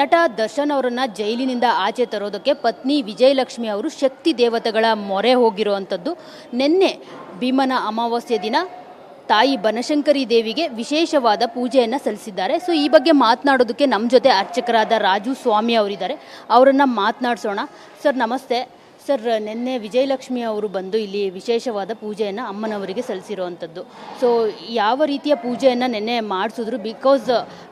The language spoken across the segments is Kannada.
ನಟ ದರ್ಶನ್ ಅವರನ್ನ ಜೈಲಿನಿಂದ ಆಚೆ ತರೋದಕ್ಕೆ ಪತ್ನಿ ವಿಜಯಲಕ್ಷ್ಮಿ ಅವರು ಶಕ್ತಿ ದೇವತೆಗಳ ಮೊರೆ ಹೋಗಿರುವಂಥದ್ದು ನಿನ್ನೆ ಭೀಮನ ಅಮಾವಾಸ್ಯೆ ದಿನ ತಾಯಿ ಬನಶಂಕರಿ ದೇವಿಗೆ ವಿಶೇಷವಾದ ಪೂಜೆಯನ್ನು ಸಲ್ಲಿಸಿದ್ದಾರೆ. ಸೊ, ಈ ಬಗ್ಗೆ ಮಾತನಾಡೋದಕ್ಕೆ ನಮ್ಮ ಜೊತೆ ಅರ್ಚಕರಾದ ರಾಜು ಸ್ವಾಮಿ ಅವರಿದ್ದಾರೆ. ಅವರನ್ನು ಮಾತನಾಡಿಸೋಣ. ಸರ್, ನಮಸ್ತೆ. ಸರ್ ನಿನ್ನೆ ವಿಜಯಲಕ್ಷ್ಮಿ ಅವರು ಬಂದು ಇಲ್ಲಿ ವಿಶೇಷವಾದ ಪೂಜೆಯನ್ನು ಅಮ್ಮನವರಿಗೆ ಸಲ್ಲಿಸಿರುವಂಥದ್ದು. ಸೊ ಯಾವ ರೀತಿಯ ಪೂಜೆಯನ್ನು ನಿನ್ನೆ ಮಾಡಿಸಿದ್ರು? ಬಿಕಾಸ್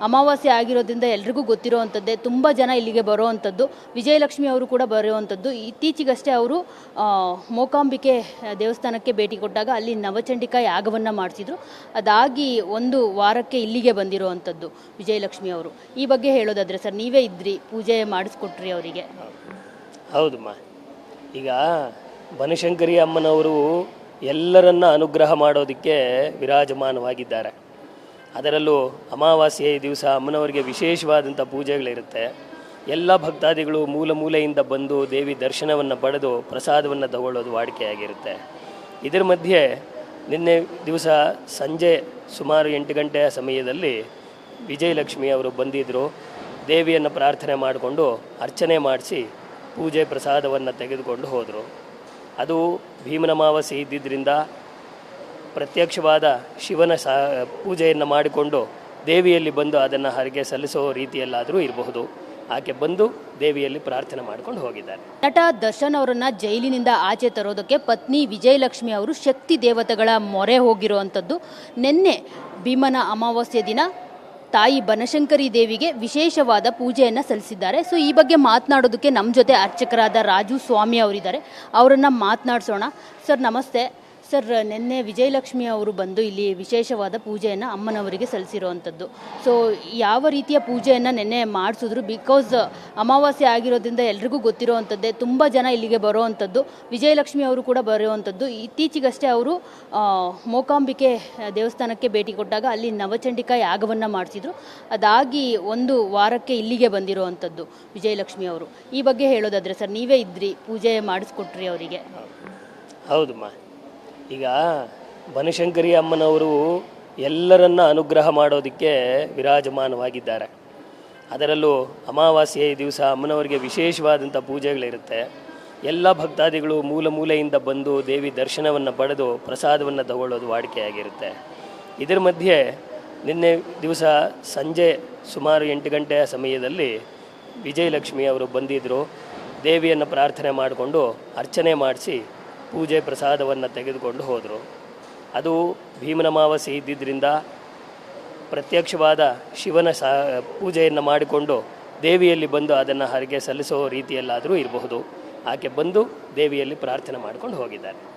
ಅಮಾವಾಸ್ಯೆ ಆಗಿರೋದ್ರಿಂದ ಎಲ್ರಿಗೂ ಗೊತ್ತಿರೋವಂಥದ್ದೇ, ತುಂಬ ಜನ ಇಲ್ಲಿಗೆ ಬರೋವಂಥದ್ದು. ವಿಜಯಲಕ್ಷ್ಮಿ ಅವರು ಕೂಡ ಬರುವಂಥದ್ದು. ಇತ್ತೀಚೆಗಷ್ಟೇ ಅವರು ಮೋಕಾಂಬಿಕೆ ದೇವಸ್ಥಾನಕ್ಕೆ ಭೇಟಿ ಕೊಟ್ಟಾಗ ಅಲ್ಲಿ ನವಚಂಡಿಕಾ ಯಾಗವನ್ನು ಮಾಡಿಸಿದ್ರು. ಅದಾಗಿ ಒಂದು ವಾರಕ್ಕೆ ಇಲ್ಲಿಗೆ ಬಂದಿರುವಂಥದ್ದು ವಿಜಯಲಕ್ಷ್ಮಿ ಅವರು. ಈ ಬಗ್ಗೆ ಹೇಳೋದಾದರೆ ಸರ್, ನೀವೇ ಇದ್ರಿ, ಪೂಜೆ ಮಾಡಿಸ್ಕೊಟ್ರಿ ಅವರಿಗೆ. ಹೌದಮ್ಮ ಈಗ ಬನಶಂಕರಿ ಅಮ್ಮನವರು ಎಲ್ಲರನ್ನ ಅನುಗ್ರಹ ಮಾಡೋದಕ್ಕೆ ವಿರಾಜಮಾನವಾಗಿದ್ದಾರೆ. ಅದರಲ್ಲೂ ಅಮಾವಾಸ್ಯೆ ದಿವಸ ಅಮ್ಮನವರಿಗೆ ವಿಶೇಷವಾದಂಥ ಪೂಜೆಗಳಿರುತ್ತೆ. ಎಲ್ಲ ಭಕ್ತಾದಿಗಳು ಮೂಲ ಮೂಲೆಯಿಂದ ಬಂದು ದೇವಿ ದರ್ಶನವನ್ನು ಪಡೆದು ಪ್ರಸಾದವನ್ನು ತಗೊಳ್ಳೋದು ವಾಡಿಕೆಯಾಗಿರುತ್ತೆ. ಇದರ ಮಧ್ಯೆ ನಿನ್ನೆ ದಿವಸ ಸಂಜೆ ಸುಮಾರು ಎಂಟು ಗಂಟೆಯ ಸಮಯದಲ್ಲಿ ವಿಜಯಲಕ್ಷ್ಮಿ ಅವರು ಬಂದಿದ್ದರು ದೇವಿಯನ್ನು ಪ್ರಾರ್ಥನೆ ಮಾಡಿಕೊಂಡು ಅರ್ಚನೆ ಮಾಡಿಸಿ ಪೂಜೆ ಪ್ರಸಾದವನ್ನು ತೆಗೆದುಕೊಂಡು ಹೋದರು. ಅದು ಭೀಮನ ಅಮಾವಾಸ್ಯೆ ಇದ್ದಿದ್ದರಿಂದ ಪ್ರತ್ಯಕ್ಷವಾದ ಶಿವನ ಸಾ, ಪೂಜೆಯನ್ನು ಮಾಡಿಕೊಂಡು ದೇವಿಯಲ್ಲಿ ಬಂದು ಅದನ್ನು ಹರಿಗೆ ಸಲ್ಲಿಸೋ ರೀತಿಯಲ್ಲಾದರೂ ಇರಬಹುದು. ಆಕೆ ಬಂದು ದೇವಿಯಲ್ಲಿ ಪ್ರಾರ್ಥನೆ ಮಾಡ್ಕೊಂಡು ಹೋಗಿದ್ದಾರೆ. ನಟ ದರ್ಶನ್ ಅವರನ್ನ ಜೈಲಿನಿಂದ ಆಚೆ ತರೋದಕ್ಕೆ ಪತ್ನಿ ವಿಜಯಲಕ್ಷ್ಮಿ ಅವರು ಶಕ್ತಿ ದೇವತೆಗಳ ಮೊರೆ ಹೋಗಿರುವಂಥದ್ದು. ನಿನ್ನೆ ಭೀಮನ ಅಮಾವಾಸ್ಯೆ ದಿನ ತಾಯಿ ಬನಶಂಕರಿ ದೇವಿಗೆ ವಿಶೇಷವಾದ ಪೂಜೆಯನ್ನು ಸಲ್ಲಿಸಿದ್ದಾರೆ. ಸೊ ಈ ಬಗ್ಗೆ ಮಾತನಾಡೋದಕ್ಕೆ ನಮ್ಮ ಜೊತೆ ಅರ್ಚಕರಾದ ರಾಜು ಸ್ವಾಮಿ ಅವರಿದ್ದಾರೆ. ಅವರನ್ನು ಮಾತನಾಡಿಸೋಣ. ಸರ್ ನಮಸ್ತೆ. ಸರ್, ನಿನ್ನೆ ವಿಜಯಲಕ್ಷ್ಮಿ ಅವರು ಬಂದು ಇಲ್ಲಿ ವಿಶೇಷವಾದ ಪೂಜೆಯನ್ನು ಅಮ್ಮನವರಿಗೆ ಸಲ್ಲಿಸಿರುವಂಥದ್ದು. ಸೊ ಯಾವ ರೀತಿಯ ಪೂಜೆಯನ್ನು ನಿನ್ನೆ ಮಾಡಿಸಿದ್ರು? ಬಿಕಾಸ್ ಅಮಾವಾಸ್ಯೆ ಆಗಿರೋದ್ರಿಂದ ಎಲ್ರಿಗೂ ಗೊತ್ತಿರೋವಂಥದ್ದೇ, ತುಂಬ ಜನ ಇಲ್ಲಿಗೆ ಬರೋವಂಥದ್ದು. ವಿಜಯಲಕ್ಷ್ಮಿ ಅವರು ಕೂಡ ಬರುವಂಥದ್ದು ಇತ್ತೀಚೆಗಷ್ಟೇ ಅವರು ಮೋಕಾಂಬಿಕೆ ದೇವಸ್ಥಾನಕ್ಕೆ ಭೇಟಿ ಕೊಟ್ಟಾಗ ಅಲ್ಲಿ ನವಚಂಡಿಕಾ ಯಾಗವನ್ನು ಮಾಡಿಸಿದ್ರು. ಅದಾಗಿ ಒಂದು ವಾರಕ್ಕೆ ಇಲ್ಲಿಗೆ ಬಂದಿರುವಂಥದ್ದು ವಿಜಯಲಕ್ಷ್ಮಿ ಅವರು. ಈ ಬಗ್ಗೆ ಹೇಳೋದಾದರೆ ಸರ್, ನೀವೇ ಇದ್ರಿ, ಪೂಜೆ ಮಾಡಿಸ್ಕೊಟ್ರಿ ಅವರಿಗೆ. ಹೌದಮ್ಮ ಈಗ ಬನಶಂಕರಿ ಅಮ್ಮನವರು ಎಲ್ಲರನ್ನ ಅನುಗ್ರಹ ಮಾಡೋದಕ್ಕೆ ವಿರಾಜಮಾನವಾಗಿದ್ದಾರೆ. ಅದರಲ್ಲೂ ಅಮಾವಾಸ್ಯೆ ದಿವಸ ಅಮ್ಮನವರಿಗೆ ವಿಶೇಷವಾದಂಥ ಪೂಜೆಗಳಿರುತ್ತೆ. ಎಲ್ಲ ಭಕ್ತಾದಿಗಳು ಮೂಲ ಮೂಲೆಯಿಂದ ಬಂದು ದೇವಿ ದರ್ಶನವನ್ನು ಪಡೆದು ಪ್ರಸಾದವನ್ನು ತಗೊಳ್ಳೋದು ವಾಡಿಕೆಯಾಗಿರುತ್ತೆ. ಇದರ ಮಧ್ಯೆ ನಿನ್ನೆ ದಿವಸ ಸಂಜೆ ಸುಮಾರು ಎಂಟು ಗಂಟೆಯ ಸಮಯದಲ್ಲಿ ವಿಜಯಲಕ್ಷ್ಮಿ ಅವರು ಬಂದಿದ್ದರು ದೇವಿಯನ್ನು ಪ್ರಾರ್ಥನೆ ಮಾಡಿಕೊಂಡು ಅರ್ಚನೆ ಮಾಡಿಸಿ ಪೂಜೆ ಪ್ರಸಾದವನ್ನು ತೆಗೆದುಕೊಂಡು ಹೋದರು. ಅದು ಭೀಮನ ಅಮಾವಾಸ್ಯೆ ಇದ್ದಿದ್ದರಿಂದ ಪ್ರತ್ಯಕ್ಷವಾದ ಶಿವನ ಸಾ, ಪೂಜೆಯನ್ನು ಮಾಡಿಕೊಂಡು ದೇವಿಯಲ್ಲಿ ಬಂದು ಅದನ್ನು ಹರಿಗೆ ಸಲ್ಲಿಸೋ ರೀತಿಯಲ್ಲಾದರೂ ಇರಬಹುದು. ಆಕೆ ಬಂದು ದೇವಿಯಲ್ಲಿ ಪ್ರಾರ್ಥನೆ ಮಾಡ್ಕೊಂಡು ಹೋಗಿದ್ದಾರೆ